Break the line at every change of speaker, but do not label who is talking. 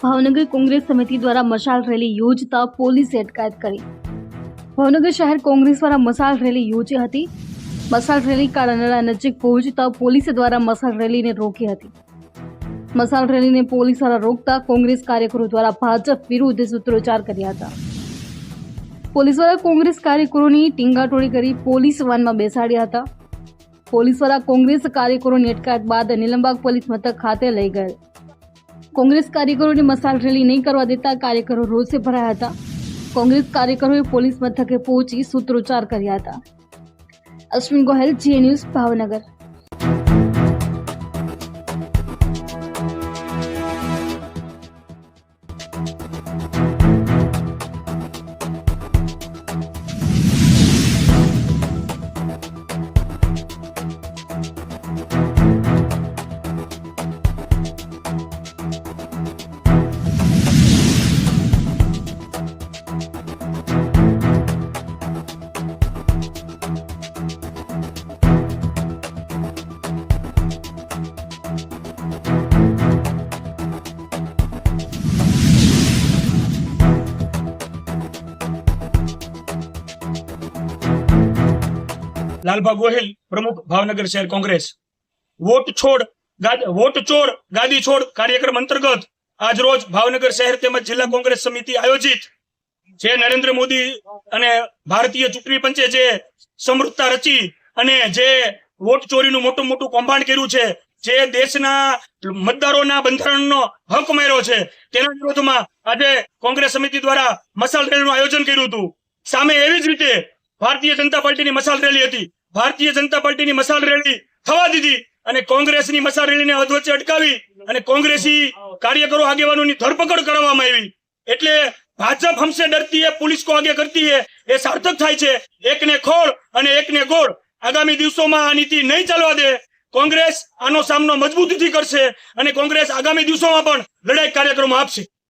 ભાવનગર કોંગ્રેસ સમિતિ દ્વારા મશાલ રેલી યોજતા પોલીસે અટકાયત કરી. ભાવનગર શહેર કોંગ્રેસ દ્વારા મશાલ રેલી યોજી હતી. મશાલ રેલી કાળાનાળા નજીક પહોંચતા પોલીસ દ્વારા મશાલ રેલીને રોકી હતી. મશાલ રેલીને પોલીસ દ્વારા રોકતા કોંગ્રેસ કાર્યકરો દ્વારા ભાજપ વિરુદ્ધ સૂત્રોચ્ચાર કર્યા હતા. પોલીસ દ્વારા કોંગ્રેસ કાર્યકરોની ટીંગાટોળી કરી પોલીસ વાનમાં બેસાડ્યા હતા. પોલીસ દ્વારા કોંગ્રેસ કાર્યકરોની અટકાયત બાદ નિલંબાગ પોલીસ મથક ખાતે લઈ ગયેલ. કોંગ્રેસ કાર્યકરોની મશાલ રેલી નહીં કરવા દેતા કાર્યકરો રોષે ભરાયા હતા. કોંગ્રેસ કાર્યકરોએ પોલીસ મથકે પહોંચી સૂત્રોચ્ચાર કર્યા હતા. અશ્વિન ગોહેલ જીએ ન્યૂઝ ભાવનગર.
લાલભા ગોહિલ પ્રમુખ ભાવનગર શહેર કોંગ્રેસ. વોટ છોડ વોટ ચોર, ગાદી છોડ કાર્યક્રમ અંતર્ગત આજ રોજ ભાવનગર શહેર તેમજ જિલ્લા કોંગ્રેસ સમિતિ આયોજિત જે નરેન્દ્ર મોદી અને ભારતીય ચૂંટણી પંચે જે સમૃદ્ધતા રચી અને જે વોટ ચોરીનું મોટું મોટું કૌભાંડ કર્યું છે, જે દેશના મતદારોના બંધારણનો હક મેળવ્યો છે, તેના વિરોધમાં આજે કોંગ્રેસ સમિતિ દ્વારા મસાલ રેલીનું આયોજન કર્યું હતું. સામે એવી જ રીતે ભારતીય જનતા પાર્ટીની મસાલ રેલી હતી. ભારતીય જનતા પાર્ટીની મસાલ રેલી થવા દીધી અને કોંગ્રેસની મસાલ રેલીને અધવચ્ચે અટકાવી અને કોંગ્રેસી કાર્યકરો આગેવાનોની ધરપકડ કરવામાં આવી. એટલે ભાજપ હમસે ડરતી હે પોલીસ કો આગે કરતી હે, એ સાર્થક થાય છે. એકને ખોળ અને એકને ગોળ. આગામી દિવસોમાં આ નીતિ નહીં ચાલવા દે. કોંગ્રેસ આનો સામનો મજબૂતીથી કરશે અને કોંગ્રેસ આગામી દિવસોમાં પણ લડાઈ કાર્યક્રમો આપશે.